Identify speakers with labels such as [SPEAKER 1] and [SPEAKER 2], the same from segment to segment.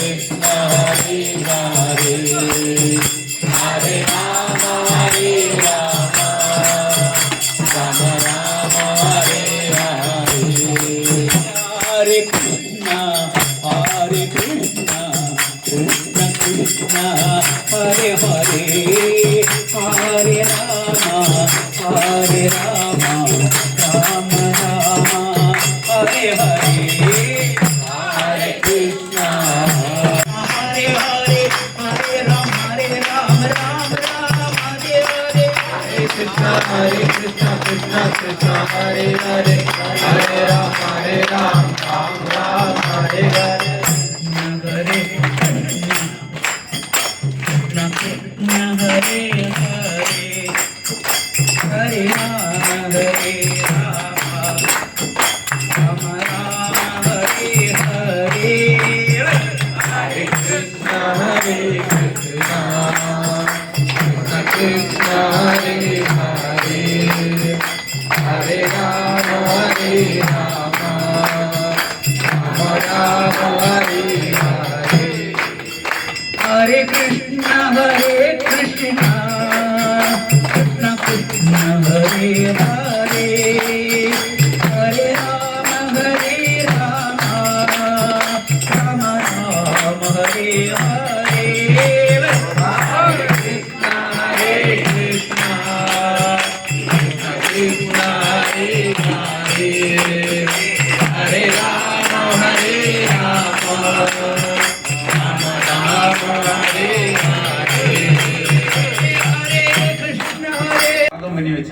[SPEAKER 1] Amém. Krishna Krishna Hare Hare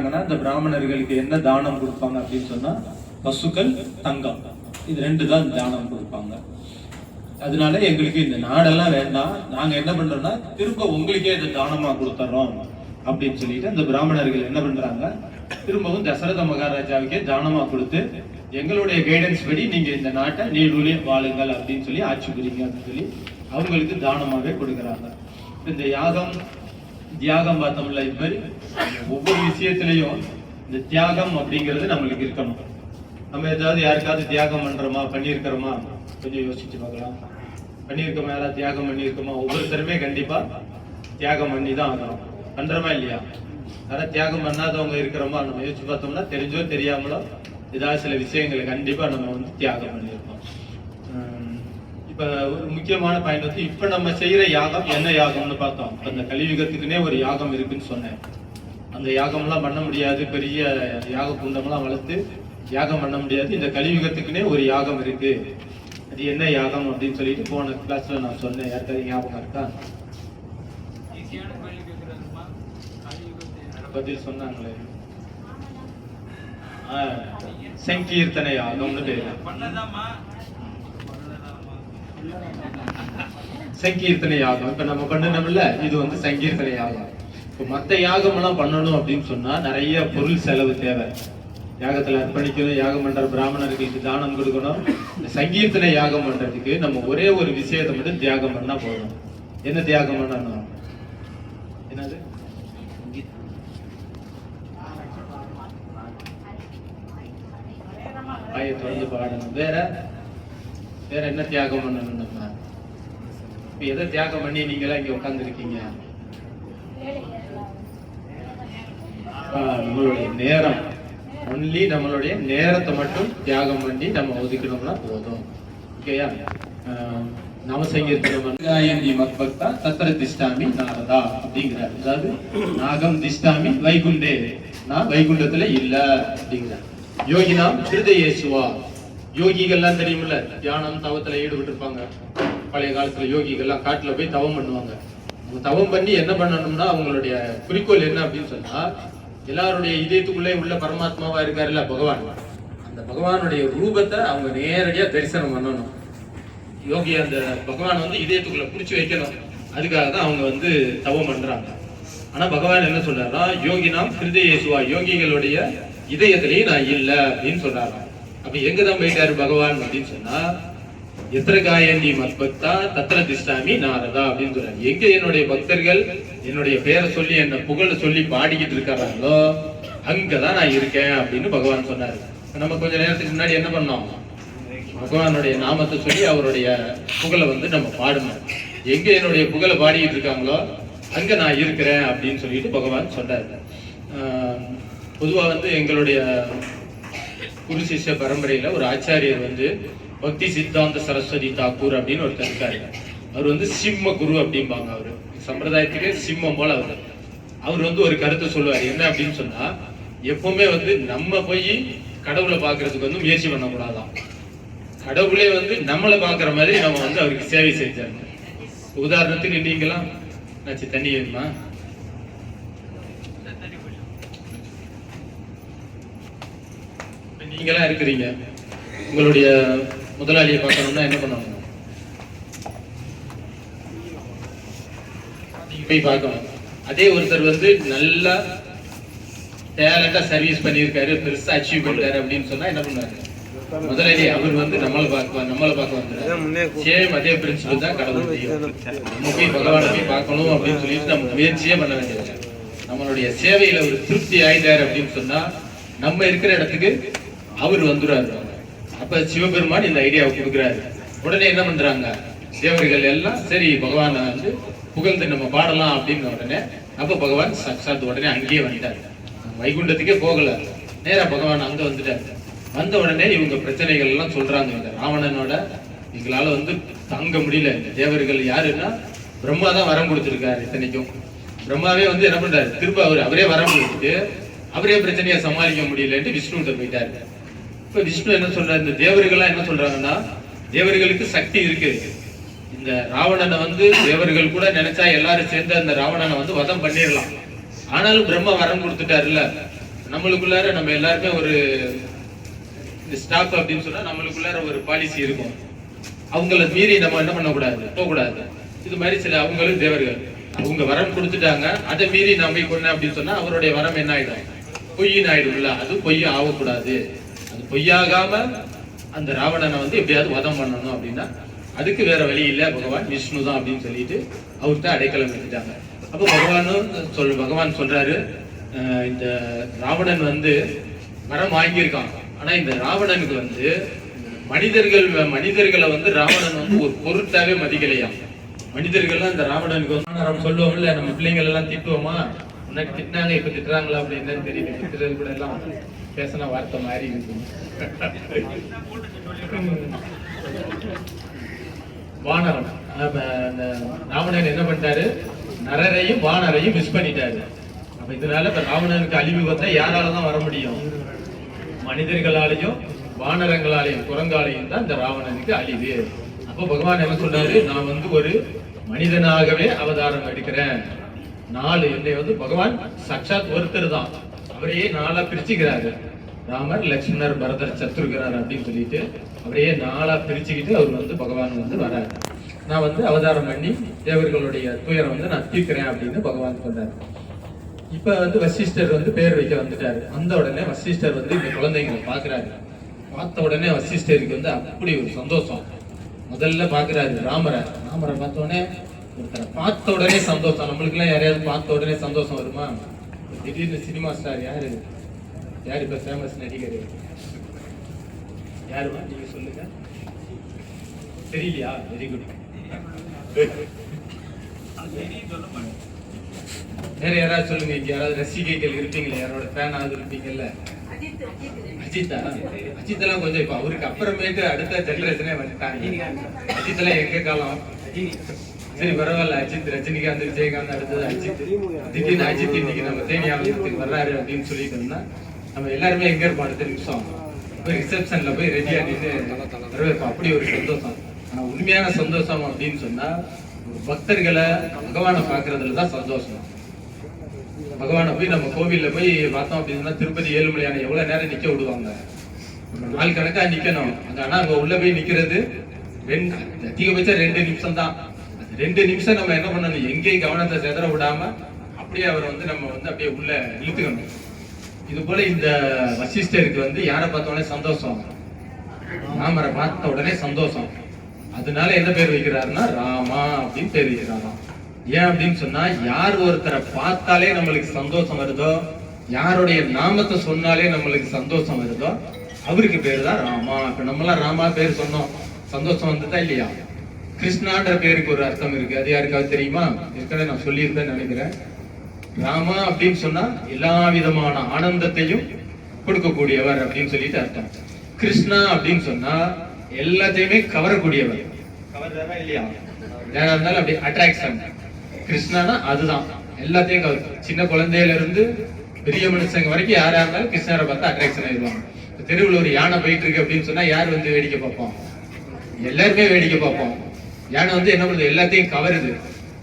[SPEAKER 2] யாகம் இந்த பிராமணர்களுக்கு என்ன தானம் கொடுப்பாங்க அப்படின்னு சொன்னா பசுக்கள் தங்கம். இது ரெண்டு தான் தானம் கொடுப்பாங்க. அதனால எங்களுக்கு இந்த நாடெல்லாம் வேண்டாம். நாங்க என்ன பண்றோம்னா திரும்ப உங்களுக்கே இதை தானமா கொடுத்துறோம் அப்படின்னு சொல்லிட்டு அந்த பிராமணர்கள் என்ன பண்றாங்க திரும்பவும் தசரத மகாராஜாவுக்கே தானமா கொடுத்து எங்களுடைய கைடன்ஸ் படி நீங்க இந்த நாட்டை நீடூழி வாழுங்கள் அப்படின்னு சொல்லி ஆட்சி புரியுங்க அப்படின்னு சொல்லி அவங்களுக்கு தானமாகவே கொடுக்குறாங்க. இந்த யாகம் தியாகம் பார்த்தோம்ல இது மாதிரி ஒவ்வொரு விஷயத்திலையும் இந்த தியாகம் அப்படிங்கிறது நம்மளுக்கு இருக்கணும். நம்ம ஏதாவது யாருக்காவது தியாகம் பண்றோமா பண்ணியிருக்கிறோமா? கொஞ்சம் யோசிச்சு பார்க்கலாம். பண்ணியிருக்கோமா யாராவது தியாகம் பண்ணியிருக்கோமா? ஒவ்வொருத்தருமே கண்டிப்பா தியாகம் பண்ணி தான் ஆகணும். பண்றோமா இல்லையா? யாராவது தியாகம் பண்ணாதவங்க இருக்கிறோமா? நம்ம யோசிச்சு பார்த்தோம்னா தெரிஞ்சோ தெரியாமலோ ஏதாவது சில விஷயங்களை கண்டிப்பா நம்ம வந்து தியாகம் பண்ணியிருக்கோம் இப்ப ஒரு முக்கியமான பாயிண்ட் வந்து இப்ப நம்ம செய்யற யாகம் என்ன யாகம்னு பார்த்தோம். இப்ப இந்த கலியுகத்துக்குனே ஒரு யாகம் இருக்குன்னு சொன்னேன். அந்த யாகம்லாம் பண்ண முடியாது. பெரிய யாக குண்டம்லாம் வளர்த்து யாகம் பண்ண முடியாது. இந்த கலியுகத்துக்குனே ஒரு யாகம் இருக்கு. அது என்ன யாகம் அப்படின்னு சொல்லிட்டு போன கிளாஸ்ல நான் சொன்னேன். யாருக்காவது ஞாபகம் இருக்கா? பதில் சொன்னாங்களே. சங்கீர்த்தனை யாகம்னு பேரு. சங்கீர்த்தனை யாகம். இப்ப நம்ம பண்ணணும்ல இது வந்து சங்கீர்த்தனை யாகம். இப்ப மத்த யாகம் எல்லாம் பண்ணணும் அப்படின்னு சொன்னா நிறைய பொருள் செலவு தேவை. யாகத்துல அர்ப்பணிக்கணும் யாகம் பண்ற பிராமணர்களுக்கு தானம் கொடுக்கணும். சங்கீர்த்தனை யாகம் பண்றதுக்கு நம்ம ஒரே ஒரு விஷயத்தை மட்டும் தியாகம் பண்ணா போதும். என்ன தியாகம் பண்ணணும்? என்னது? வாயை தொடர்ந்து பாடணும். வேற? வேற என்ன தியாகம் பண்ணணும் நம்ம இப்ப எதை தியாகம் பண்ணி நீங்களா இங்க உட்கார்ந்துருக்கீங்க? நம்மளுடைய நேரம். ஒன்லி நம்மளுடைய நேரத்தை மட்டும் தியாகம் பண்ணி நம்ம ஒதுக்கணும்னா போதும். ஓகேயா? நவசங்கீர்த்தனம் காயந்தி மக்பக்தா தத்திர திஷ்டாமி நாரதா அப்படிங்கிறார். அதாவது நாகம் திஷ்டாமி வைகுண்டே. நான் வைகுண்டத்துல இல்ல அப்படிங்கிறார். யோகினா திருதயேசுவா. யோகிகள்லாம் தெரியுமில்ல? தியானம் தவத்துல ஈடுபட்டு இருப்பாங்க பழைய காலத்துல யோகிகள்லாம் காட்டுல போய் தவம் பண்ணுவாங்க. தவம் பண்ணி என்ன பண்ணணும்னா அவங்களுடைய குறிக்கோள் என்ன அப்படின்னு சொன்னா எல்லாருடைய இதயத்துக்குள்ளே உள்ள பரமாத்மாவா இருக்காருல்ல பகவான். அந்த பகவானுடைய ரூபத்தை அவங்க நேரடியா தரிசனம் பண்ணணும். யோகி அந்த பகவான் வந்து இதயத்துக்குள்ள புடிச்சு வைக்கணும். அதுக்காக தான் அவங்க வந்து தவம் பண்றாங்க. ஆனா பகவான் என்ன சொல்றாருன்னா யோகினாம் ஹிருதயேசுவா யோகிகளுடைய இதயத்திலேயே நான் இல்லை அப்படின்னு சொல்றாராம். அப்ப எங்க தான் போயிட்டாரு பகவான் அப்படின்னு சொன்னா எத்திர காயந்தி மத்பக்தா தத்திர திஷ்டாமி நாரதா அப்படின்னு சொல்றாரு. எங்க என்னுடைய பக்தர்கள் என்னுடைய பேரை சொல்லி என்ன புகழ சொல்லி பாடிக்கிட்டு இருக்கிறாங்களோ அங்கதான் நான் இருக்கேன் அப்படின்னு பகவான் சொன்னாரு. நம்ம கொஞ்ச நேரத்துக்கு முன்னாடி என்ன பண்ணோம்? பகவானுடைய நாமத்தை சொல்லி அவருடைய புகழை வந்து நம்ம பாடணும். எங்க என்னுடைய புகழை பாடிக்கிட்டு இருக்காங்களோ அங்க நான் இருக்கிறேன் அப்படின்னு சொல்லிட்டு பகவான் சொன்னார். பொதுவா வந்து எங்களுடைய குரு சிஷ்ய பரம்பரையில ஒரு ஆச்சாரியர் வந்து பக்தி சித்தாந்த சரஸ்வதி தாக்கூர் அப்படின்னு ஒருத்தர் இருக்காரு. அவர் வந்து சிம்ம குரு அப்படிம்பாங்க அவரு. சம்பிரதாயத்திலே சிம்மம் போல அவர். அவர் வந்து ஒரு கருத்தை சொல்லுவார். என்ன அப்படின்னு சொன்னா எப்பவுமே வந்து நம்ம போய் கடவுளை பாக்குறதுக்கு வந்து முயற்சி பண்ணக்கூடாதான். கடவுளே வந்து நம்மளை பார்க்குற மாதிரி நம்ம வந்து அவருக்கு சேவை செஞ்சாங்க உதாரணத்துக்கு நீங்களாம் என்னாச்சு தண்ணி வேணுமா? நீங்களாம் இருக்கிறீங்க. உங்களுடைய முதலாளியை பார்க்கணும்னா என்ன நீங்க போய் பார்க்கணும். அதே ஒருத்தர் வந்து நல்லா டேலண்டா சர்வீஸ் பண்ணியிருக்காரு பெருசா அச்சீவ் பண்ணிருக்காரு அப்படின்னு சொன்னா என்ன பண்ணுவாரு? முதலாளி அவர் வந்து நம்மளை பார்க்க நம்மளை பார்க்க வந்துடுறாரு. சேம் அதே பிரின்சிபல் தான் கடவுள் நம்ம போய் பகவானை போய் பார்க்கணும் அப்படின்னு சொல்லிட்டு நம்ம முயற்சியே பண்ண வேண்டியது நம்மளுடைய சேவையில ஒரு திருப்தி ஆயிட்டாரு அப்படின்னு சொன்னா நம்ம இருக்கிற இடத்துக்கு அவர் வந்துடுறாரு. அப்ப சிவபெருமான் இந்த ஐடியாவை கொடுக்குறாரு. உடனே என்ன பண்றாங்க? தேவர்கள் எல்லாம் சரி பகவானை வந்து புகழ்ந்து நம்ம பாடலாம் அப்படின்னு உடனே அப்ப பகவான் சாட்சாத் உடனே அங்கேயே வந்துட்டார் வைகுண்டத்துக்கே போகல. நேரா பகவான் அங்க வந்துட்டாரு. வந்த உடனே இவங்க பிரச்சனைகள் எல்லாம் சொல்றாங்க. இந்த ராவணனோட எங்களால வந்து தாங்க முடியல. இந்த தேவர்கள் யாருன்னா பிரம்மா தான் வரம் கொடுத்துருக்காரு இத்தனைக்கும். பிரம்மாவே வந்து என்ன பண்றாரு? திரும்ப அவர் அவரே வரம் கொடுத்துட்டு அவரே பிரச்சனையை சமாளிக்க முடியலன்ட்டு விஷ்ணுகிட்ட போயிட்டாரு. இப்போ விஷ்ணு என்ன சொல்றாரு? இந்த தேவர்கள்லாம் என்ன சொல்றாங்கன்னா தேவர்களுக்கு சக்தி இருக்கு. இந்த ராவணனை வந்து தேவர்கள் கூட நினைச்சா எல்லாரும் சேர்ந்து அந்த ராவணனை வந்து வதம் பண்ணிடலாம். ஆனாலும் பிரம்ம வரம் கொடுத்துட்டாருல்ல. நம்மளுக்குள்ளார நம்ம எல்லாருமே ஒரு ஸ்டாப் அப்படின்னு சொன்னா நம்மளுக்குள்ளார ஒரு பாலிசி இருக்கும். அவங்கள மீறி நம்ம என்ன பண்ணக்கூடாது? போகக்கூடாது. இது மாதிரி சில அவங்களும் தேவர்கள். அவங்க வரம் கொடுத்துட்டாங்க. அதை மீறி நம்பி கொண்டேன் அப்படின்னு சொன்னா அவருடைய வரம் என்ன ஆயிடும்? பொய்யின் ஆயிடும்ல அது பொய்யும் ஆகக்கூடாது. அது பொய்யாகாம அந்த ராவணனை வந்து எப்படியாவது வதம் பண்ணணும் அப்படின்னா அதுக்கு வேற வழி இல்லை பகவான் விஷ்ணு தான் அப்படின்னு சொல்லிட்டு அவர்கிட்ட அடைக்கலம் எடுத்துட்டாங்க. அப்போ பகவானும் சொல் பகவான் சொல்றாரு இந்த ராவணன் வந்து வரம் வாங்கியிருக்கான். ஆனா இந்த ராவணனுக்கு வந்து மனிதர்கள் மனிதர்களை வந்து ராவணன் வந்து ஒரு பொருட்டாவே மதிக்கலையாம் மனிதர்கள்லாம் இந்த ராவணனுக்கு வந்து நம்ம சொல்லுவோம்ல நம்ம பிள்ளைங்கள் எல்லாம் திட்டுவோமா? முன்னாடி திட்டினாங்க இப்ப திட்டுறாங்களா அப்படின்னு தெரியல திட்டுறது கூட எல்லாம் பேசின வார்த்தை மாதிரி இருக்கு. வானரம் அந்த ராவணன் என்ன பண்ணிட்டாரு? நரரையும் வானரையும் மிஸ் பண்ணிட்டாரு. அப்ப இதனால இப்ப ராவணனுக்கு அழிவு வந்தா யாரால தான் வர முடியும்? மனிதர்களாலையும் வானரங்களாலையும் குரங்காலையும் தான் இந்த ராவணனுக்கு அழிவு. அப்போ பகவான் என்ன சொல்றாரு நான் வந்து ஒரு மனிதனாகவே அவதாரம் எடுக்கிறேன். நாலு என்னை வந்து பகவான் சாட்சாத் ஒருத்தர் தான். அவரையே நாளா பிரிச்சுக்கிறாரு ராமர் லக்ஷ்மணர் பரதர் சத்ருகரர் அப்படின்னு சொல்லிட்டு அவரையே நாளா பிரிச்சுக்கிட்டு அவர் வந்து பகவான் வந்து வராரு. நான் வந்து அவதாரம் பண்ணி தேவர்களுடைய துயரம் வந்து நான் தீர்க்கிறேன் அப்படின்னு பகவான் சொன்னார். இப்ப வந்து வசிஷ்டர் வந்து பேர் வைக்க வந்துட்டாரு. வந்த உடனே வசிஷ்டர் வந்து இந்த குழந்தைங்களை பாக்குறாரு. பார்த்த உடனே வசிஷ்டருக்கு வந்து அப்படி ஒரு சந்தோஷம். முதல்ல பாக்குறாரு ராமரை. ராமரை பார்த்த உடனே ஒருத்தரை பார்த்த உடனே சந்தோஷம். நம்மளுக்கு எல்லாம் யாரையாவது பார்த்த உடனே சந்தோஷம் வருமா? திடீர்னு சினிமா ஸ்டார் யாரு? யார் இப்ப ஃபேமஸ் நடிகர்? யாருமா நீங்க சொல்லுங்க. தெரியலையா? வெரி குட் வேற யாராவது சொல்லுங்க இங்க யாராவது ரசிகைகள் இருப்பீங்களா? யாரோட ஃபேன் ஆகுது இருப்பீங்கல்ல? அஜித்தா? அஜித் எல்லாம் கொஞ்சம் இப்ப அவருக்கு அப்புறமேட்டு அடுத்த ஜெனரேஷனே வந்துட்டாங்க. அஜித் எல்லாம் எங்க காலம்? சரி பரவாயில்ல அஜித் ரஜினிகாந்த் விஜயகாந்த் அடுத்தது அஜித். திடீர்னு அஜித் இன்னைக்கு நம்ம தேனி ஆலயத்துக்கு வர்றாரு அப்படின்னு சொல்லிட்டு இருந்தா நம்ம எல்லாருமே எங்க இருப்போம் அடுத்த நிமிஷம்? போய் ரிசப்ஷன்ல போய் ரெடி ஆகிட்டு வரவேற்போம். அப்படி ஒரு சந்தோஷம். ஆனா உண்மையான சந்தோஷம் அப்படின்னு சொன்னா ஒரு பக்தர்களை பகவானை பார்க்கறதுல தான் சந்தோஷம். பகவானை போய் நம்ம கோவில்ல போய் பார்த்தோம் அப்படின்னா திருப்பதி ஏழுமலையான எவ்வளவு நேரம் நிக்க விடுவாங்க? நாள் கணக்கா நிக்கணும். ஆனா அங்க உள்ள போய் நிக்கிறது ரெண்டு அதிகபட்சம் ரெண்டு நிமிஷம் தான் ரெண்டு நிமிஷம் நம்ம என்ன பண்ணணும்? எங்கேயும் கவனத்தை செதற விடாம அப்படியே அவரை வந்து நம்ம வந்து அப்படியே உள்ள இழுத்துக்கணும். இது போல இந்த வசிஷ்டருக்கு வந்து யாரை பார்த்த உடனே சந்தோஷம். ராமரை பார்த்த உடனே சந்தோஷம். அதனால என்ன பேர் வைக்கிறாருன்னா ராமா அப்படின்னு பேர் வைக்கிறாராம். ஏன் அப்படின்னு சொன்னா யார் ஒருத்தரை பார்த்தாலே நம்மளுக்கு சந்தோஷம் வருதோ யாருடைய நாமத்தை சொன்னாலே நம்மளுக்கு சந்தோஷம் வருதோ அவருக்கு பேர் தான் ராமா. இப்ப நம்மளாம் ராமா பேர் சொன்னோம். சந்தோஷம் வந்ததா இல்லையா? கிருஷ்ணான்ற பேருக்கு ஒரு அர்த்தம் இருக்கு. அது யாருக்காவது தெரியுமா? ஏற்கனவே நான் சொல்லியிருப்பேன்னு நினைக்கிறேன். ராமா அப்படின்னு சொன்னா எல்லா விதமான ஆனந்தத்தையும் கொடுக்கக்கூடியவர் அப்படின்னு சொல்லிட்டு அர்த்தம். கிருஷ்ணா அப்படின்னு சொன்னா எல்லாத்தையுமே கவரக்கூடியவர். கவர்றதா இல்லையா? யாரா இருந்தாலும் அப்படி அட்ராக்ஷன் கிருஷ்ணானா அதுதான். எல்லாத்தையும் கவர் சின்ன குழந்தையில இருந்து பெரிய மனுஷங்க வரைக்கும் யாரா இருந்தாலும் கிருஷ்ணரை பார்த்தா அட்ராக்ஷன் ஆயிடுவாங்க. தெருவுல ஒரு யானை போயிட்டு இருக்கு அப்படின்னு சொன்னா யார் வந்து வேடிக்கை பார்ப்போம் எல்லாருமே வேடிக்கை பார்ப்போம். யானை வந்து என்ன பண்ணுது? எல்லாத்தையும் கவருது.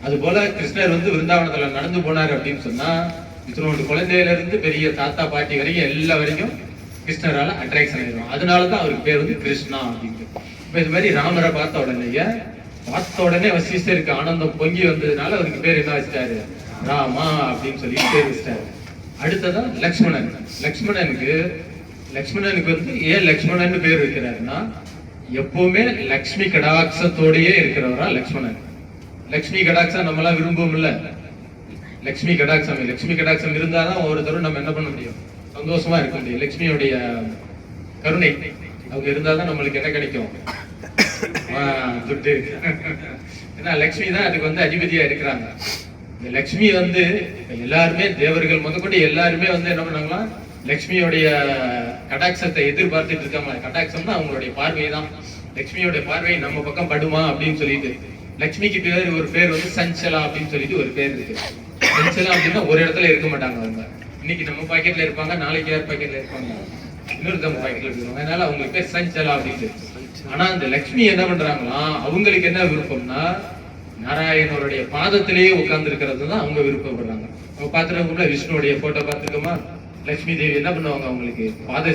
[SPEAKER 2] அது போல கிருஷ்ணர் வந்து விருந்தாவனத்துல நடந்து போனார் அப்படின்னு சொன்னா இத்தனோட குழந்தையில இருந்து பெரிய தாத்தா பாட்டி வரைக்கும் எல்லா வரைக்கும் கிருஷ்ணரால அட்ராக்ஷன் ஆயிடும் அதனாலதான் அவருக்கு பேர் வந்து கிருஷ்ணா அப்படின்ட்டு இப்போ இது மாதிரி ராமரை பார்த்த உடனேயே பார்த்த உடனே வசிஷ்டருக்கு ஆனந்தம் பொங்கி வந்ததுனால அவருக்கு பேர் என்ன வச்சிட்டாரு? ராமா அப்படின்னு சொல்லி பேர் வச்சிட்டாரு. அடுத்ததான் லக்ஷ்மணன். லக்ஷ்மணனுக்கு லக்ஷ்மணனுக்கு வந்து ஏன் லக்ஷ்மணன் பேர் வைக்கிறாருன்னா எப்பவுமே லக்ஷ்மி கடாட்சத்தோடயே இருக்கிறவரா லக்ஷ்மணன்? லக்ஷ்மி கடாட்சம் நம்மளாம் இல்ல லக்ஷ்மி கடாட்சம் லக்ஷ்மி கடாட்சம் இருந்தாதான் ஒருத்தரும் நம்ம என்ன பண்ண முடியும்? சந்தோஷமா இருக்க முடியும். லக்ஷ்மியுடைய கருணை அவங்க இருந்தாதான் நம்மளுக்கு என்ன கிடைக்கும்? துட்டு. ஏன்னா லக்ஷ்மி தான் அதுக்கு வந்து அதிபதியா இருக்கிறாங்க. இந்த லக்ஷ்மி வந்து எல்லாருமே தேவர்கள் முதற்கொண்டு எல்லாருமே வந்து என்ன பண்ணாங்களா? லக்ஷ்மியோடைய கடாட்சத்தை எதிர்பார்த்துட்டு இருக்காங்க. கடாட்சம்னா அவங்களுடைய பார்வை தான் லக்ஷ்மியோட பார்வை நம்ம பக்கம் படுமா அப்படின்னு சொல்லிட்டு. லக்ஷ்மிக்கு பேர் ஒரு பேர் வந்து சஞ்சலா அப்படின்னு சொல்லிட்டு ஒரு பேர் இருக்கு. சஞ்சலா அப்படின்னா ஒரு இடத்துல இருக்க மாட்டாங்க அவங்க. இன்னைக்கு நம்ம பாக்கெட்ல இருப்பாங்க நாளைக்கு யார் பாக்கெட்ல இருப்பாங்க? இன்னொருத்தவங்க பாக்கெட்ல இருப்பாங்க அதனால அவங்களுக்கு பேர் சஞ்சலா அப்படின்னு. ஆனா அந்த லக்ஷ்மி என்ன பண்றாங்களா அவங்களுக்கு என்ன விருப்பம்னா நாராயணருடைய பாதத்திலேயே உட்கார்ந்து இருக்கிறது தான் அவங்க விருப்பப்படுறாங்க. அவங்க கூட விஷ்ணுடைய போட்டோ பார்த்துருக்கோமா? லட்சுமி தேவி என்ன பண்ணுவாங்க அவங்களுக்கு? பாத